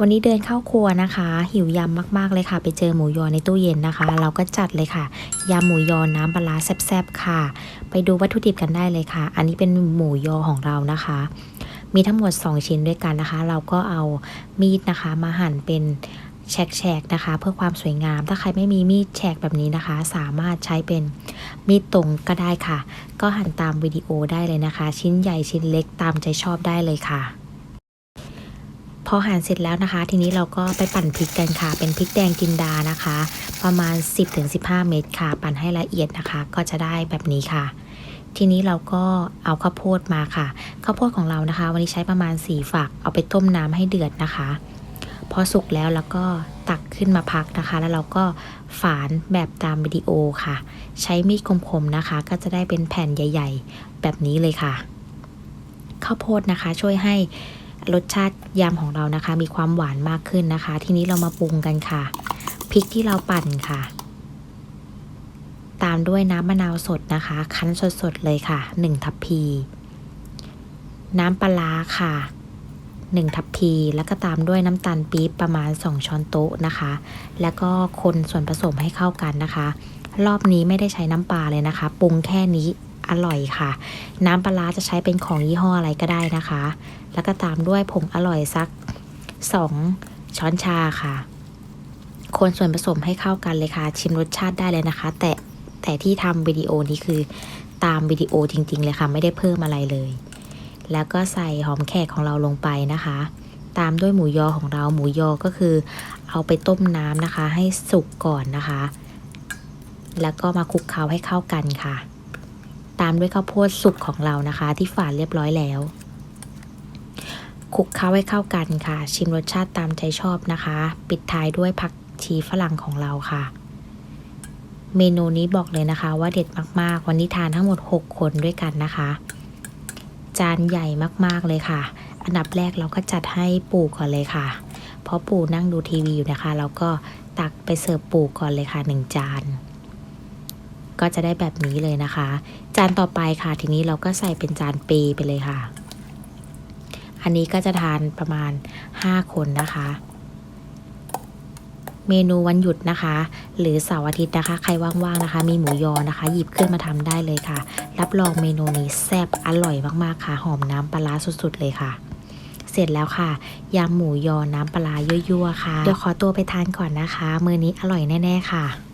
วันนี้เดินเข้าครัวนะคะ หิวยำมากๆเลยค่ะ ไปเจอหมูยอในตู้เย็นนะคะ เราก็จัดเลยค่ะยำหมูยอน้ำปลาแซ่บๆค่ะ ไปดูวัตถุดิบกันได้เลยค่ะ อันนี้เป็นหมูยอของเรานะคะ มีทั้งหมด 2 ชิ้นด้วยกันนะคะ เราก็เอามีดนะคะ มาหั่นเป็นแฉกๆนะคะ เพื่อความสวยงาม ถ้าใครไม่มีมีดแฉกแบบนี้นะคะ สามารถใช้เป็นมีดตรงก็ได้ค่ะ ก็หั่นตามวิดีโอได้เลยนะคะ ชิ้นใหญ่ชิ้นเล็กตามใจชอบได้เลยค่ะ อหั่นเสร็จแล้วนะคะ ทีนี้เราก็ไปปั่นพริกกันค่ะ เป็นพริกแดงจินดานะคะ ประมาณ 10-15 เม็ดค่ะ ปั่นให้ละเอียดนะคะ ก็จะได้แบบนี้ค่ะ ทีนี้เราก็เอาข้าวโพดมาค่ะ ข้าวโพดของเรานะคะ วันนี้ใช้ประมาณ 4 ฝัก เอาไปต้มน้ำให้เดือดนะคะ พอสุกแล้วแล้วก็ตักขึ้นมาพักนะคะ แล้วเราก็ฝานแบบตามวิดีโอค่ะ ใช้มีดคมๆนะคะ ก็จะได้เป็นแผ่นใหญ่ ๆ แบบนี้เลยค่ะ ข้าวโพดนะคะช่วยให้ รสชาติยำของเรานะคะ มีความหวานมากขึ้นนะคะ ทีนี้เรามาปรุงกันค่ะพริกที่เราปั่นค่ะ ตามด้วยน้ำมะนาวสดนะคะ คั้นสดๆเลยค่ะ1ทัพพี น้ำปลาร้าค่ะ1ทัพพี แล้วก็ตามด้วยน้ำตาลปี๊บประมาณ 2 ช้อนโต๊ะนะคะ แล้วก็คนส่วนผสมให้เข้ากันนะคะ รอบนี้ไม่ได้ใช้น้ำปลาเลยนะคะ ปรุงแค่นี้ อร่อยค่ะ น้ำปลาร้าจะใช้เป็นของยี่ห้ออะไรก็ได้นะคะ แล้วก็ตามด้วยผงอร่อยสัก 2 ช้อนชาค่ะ คนส่วนผสมให้เข้ากันเลยค่ะ ชิมรสชาติได้เลยนะคะ แต่แต่ที่ทำวิดีโอนี้คือตามวิดีโอจริง ๆ เลยค่ะ ไม่ได้เพิ่มอะไรเลย แล้วก็ใส่หอมแขกของเราลงไปนะคะ ตามด้วยหมูยอของเราหมูยอก็คือ เอาไปต้มน้ำนะคะ ให้สุกก่อนนะคะ แล้วก็มาคลุกเคล้าให้เข้ากันค่ะ ตามด้วยข้าวโพดสุกของเรานะคะ ที่ฝานเรียบร้อยแล้วคลุกเคล้าให้เข้ากันค่ะ ชิมรสชาติตามใจชอบนะคะ ปิดท้ายด้วยผักชีฝรั่งของเราค่ะ เมนูนี้บอกเลยนะคะ ว่าเด็ดมากๆ วันนี้ทานทั้งหมด 6 คนด้วยกันนะคะ จานใหญ่มากๆเลยค่ะ อันดับแรกเราก็จัดให้ปู่ก่อนเลยค่ะ เพราะปู่นั่งดูทีวีอยู่นะคะ เราก็ตักไปเสิร์ฟปู่ก่อนเลยค่ะหนึ่งจาน ก็จะได้แบบนี้เลยนะคะ จานต่อไปค่ะ ทีนี้เราก็ใส่เป็นจานเปไปเลยค่ะ อันนี้ก็จะทานประมาณ 5 คนนะคะ เมนูวันหยุดนะคะ หรือเสาร์อาทิตย์นะคะ ใครว่างๆนะคะ มีหมูยอนะคะ หยิบขึ้นมาทำได้เลยค่ะ รับรองเมนูนี้แซ่บอร่อยมากๆค่ะ หอมน้ำปลาร้าสุดๆเลยค่ะเสร็จแล้วค่ะยำหมูยอน้ำปลาร้ายั่วๆค่ะ เดี๋ยวขอตัวไปทานก่อนนะคะ มื้อนี้อร่อยแน่ ๆ ค่ะ